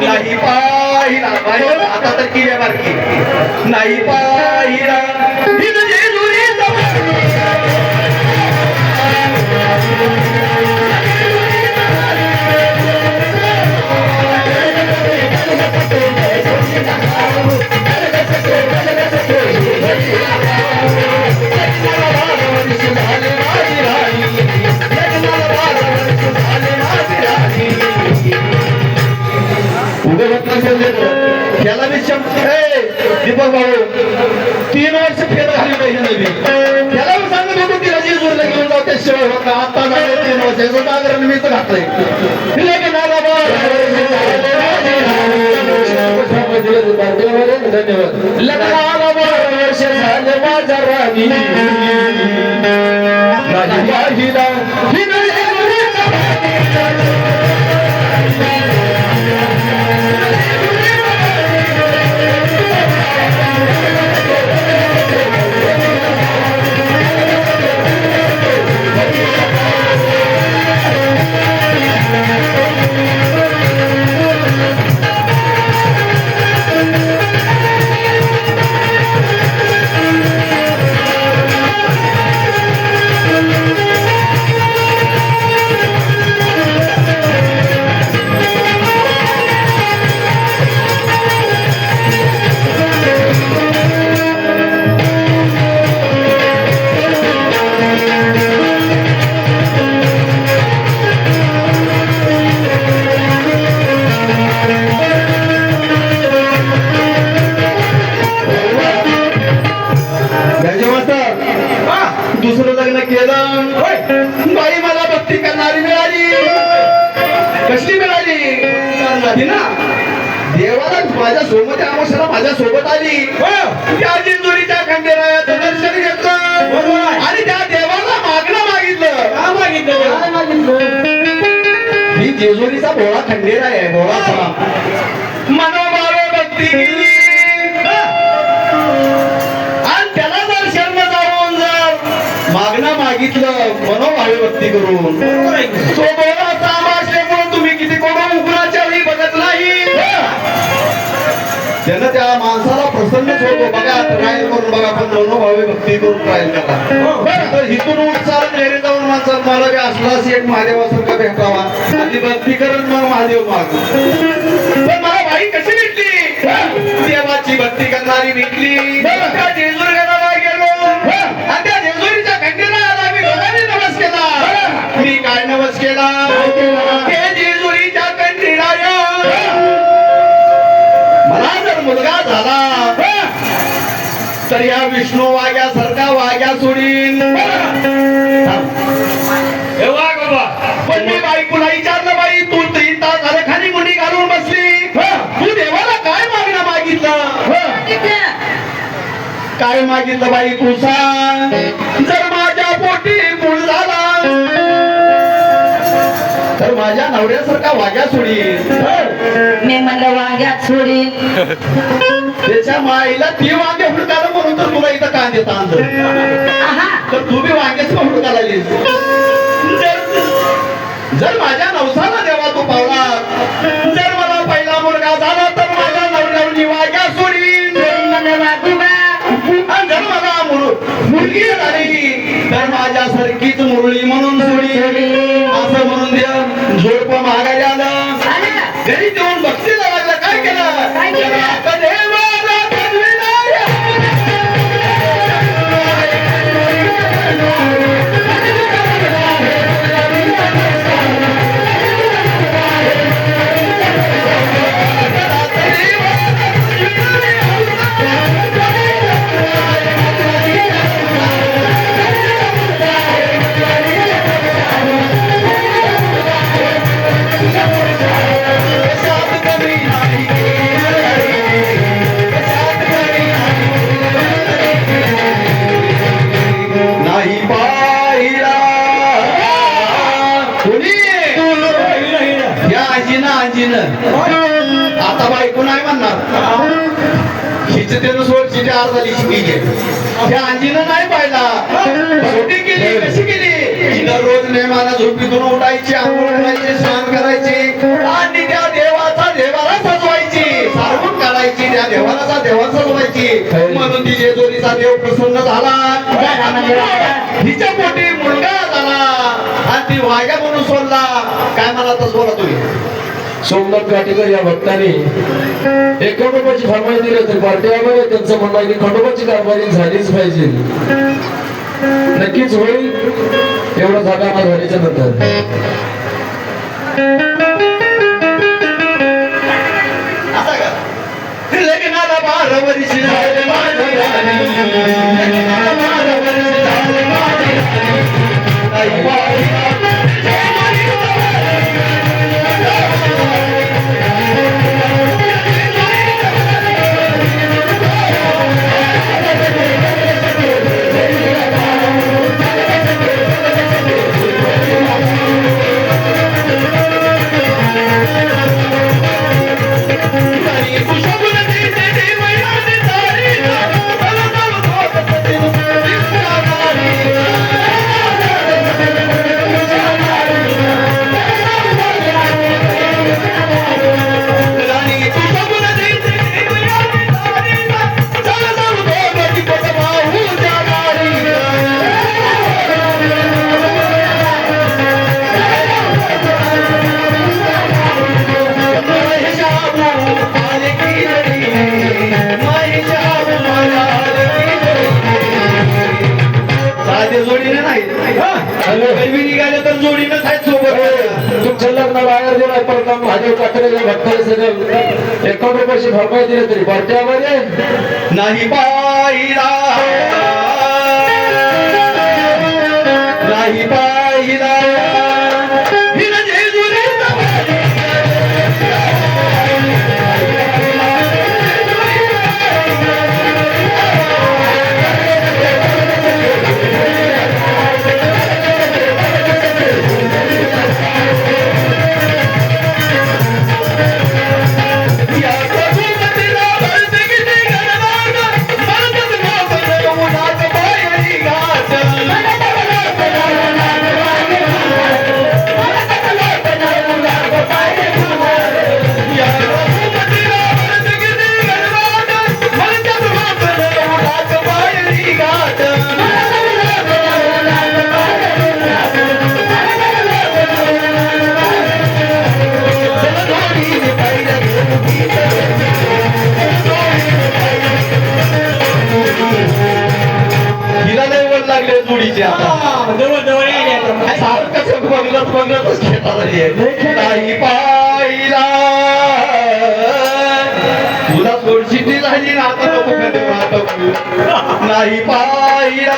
नाही पाहिला. आता तर किल्ल्या बारकी नाही पाहिला. त्याला मी शब्द हे, दीपक भाऊ तीन वर्ष फेर झाली नाही नवी त्याला मी सांगत होतो तिला जेजूरला घेऊन जाऊ त्या शिवाय होता आता झाले तीन वर्ष. याचं जागरण मीच घातलंय. तिला की ना बाबा धन्यवाद लग्नाला बारा वर्ष झालं माझा राणी. नाही करणारी ना. देवाला माझ्या सोबत माझ्या सोबत आली. त्या जिंजुरीच्या खंडेरायाचं दर्शन घेतलं. आणि त्या देवाला मागणं मागितलं. काय मागितलं? ही जेजुरीचा भोळा खंडेराय आहे भोळा मनोभावे भक्ती केली. आणि त्याला शरण जाऊन जर मागणं मागितलं मनोभावे भक्ती करून. तो माणसाला होतो बघा ट्रायल करून बघा पण मनोभावे भक्ती करून ट्रायल करा तर इथून घरी जाऊन माणसात मला बी असलाच एक महादेवासारखा भेटावा. आणि भक्ती करत मग महादेव माग. पण मला बाई कशी भेटली? देवाची भक्ती करणारी भेटली. त्या जेजुरीला गेलो. आणि त्या जेजुरीच्या खंडीला आम्ही दोघांनी नवस केला. मी काय नवस केला? हे. मुलगा झाला तर या विष्णू वाग्यासारखा वाग्या सोडीन. पण मी बायकोला विचारलं बाई तू तीन तास झालं खाली मुंडी घालून बसली? तू देवाला काय मागणं मागितलं? काय मागितलं बाई तू सांग? जर माझ्या पोटी मूळ झाला तर माझ्या नवऱ्यासारखा वाग्या सोडीन. मी म्हणलं वांग्यात सोडीन. त्याच्या माईला ती वांगे हुडकायला म्हणून तर तुला इथं कांदे आहा. तर तू बी वांगेच लागलीस? जर- माझ्या नवसाला देवा तू पावला जर मला पहिला मुलगा झाला तर माझ्या नवऱ्यावर वाग्या सोडीन. जर मला मुल- मुलगी झाली तर माझ्या सारखीच मुरळी म्हणून सोडी असं म्हणून दे झोडप मागायला आलं. घरी देऊन बक्षीला जितेंद्र वर्षीच्या अर्धालीची केली त्या आजीनं नाही पाहिला. छोटी केली कशी केली? तिनं उठायची स्नान करायची. देवाचा देवाला सजवायची. सारवून काढायची त्या देवाला देवा म्हणून ती जेजोरीचा देव प्रसन्न झाला. हिच्या पोटी मुलगा झाला. आणि ती वाग्या म्हणून सोडला. काय मला तस बोला तुम्ही? सोमनाथ काटेकर या भक्ताने एक खंडोबाची फरमाई दिली होती. पार्टी पार्टीमध्ये त्यांचं म्हणणं की खंडोबाची कारभारी झालीच पाहिजे. नक्कीच होईल. एवढं जागा आम्हाला झाल्याच्यानंतर. Thank you. परतम भाजप ठाकरेला भक्ताने सगळं. एकावन्न भरपाई दिली तरी. भरत्यामध्ये नाही पाहिला. जोडीची सारखं बघलत बघलतच खेळायला पाहिला. तुला थोडशी ती झाली ना आता नको नाही पाहिला.